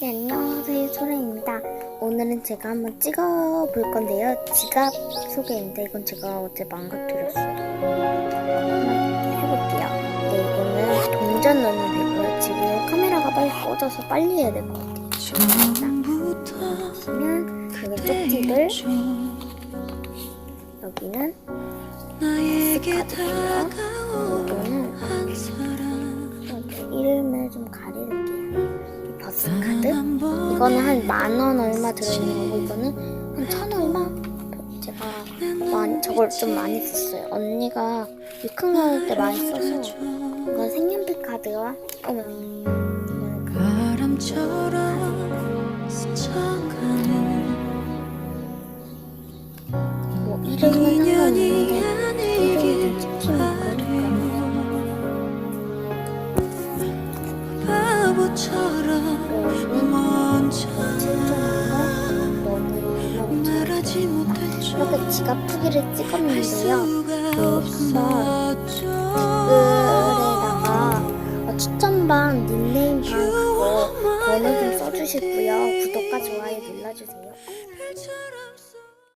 네, 안녕하세요. 소라입니다. 오늘은 제가 한번 찍어 볼 건데요. 지갑 소개인데, 이건 제가 어제 망가뜨렸어요. 한번 해볼게요. 네, 이거는 동전 넣으면 되고요. 지금 카메라가 빨리 꺼져서 빨리 해야 될 것 같아요. 그러면 여기 쪽지를, 여기는. 이거는 이렇게 이름을 좀 버스카드. 이거는 한 만 원 얼마 들어있는 거고 이거는 한 천 얼마? 제가 많이 저걸 좀 많이 썼어요. 언니가 유큰 가을 때 많이 써서 이건 색연필 카드와 어머 바람처럼 뭐 이름은 상관없는데 이름이 찍히면 그러니까 바보처럼 이렇게 지갑 푸기를 할 찍었는데요. 없었죠 댓글에다가 어, 추천방 닉네임 방 그거 번호 좀 써주시고요. 구독과 좋아요 눌러주세요.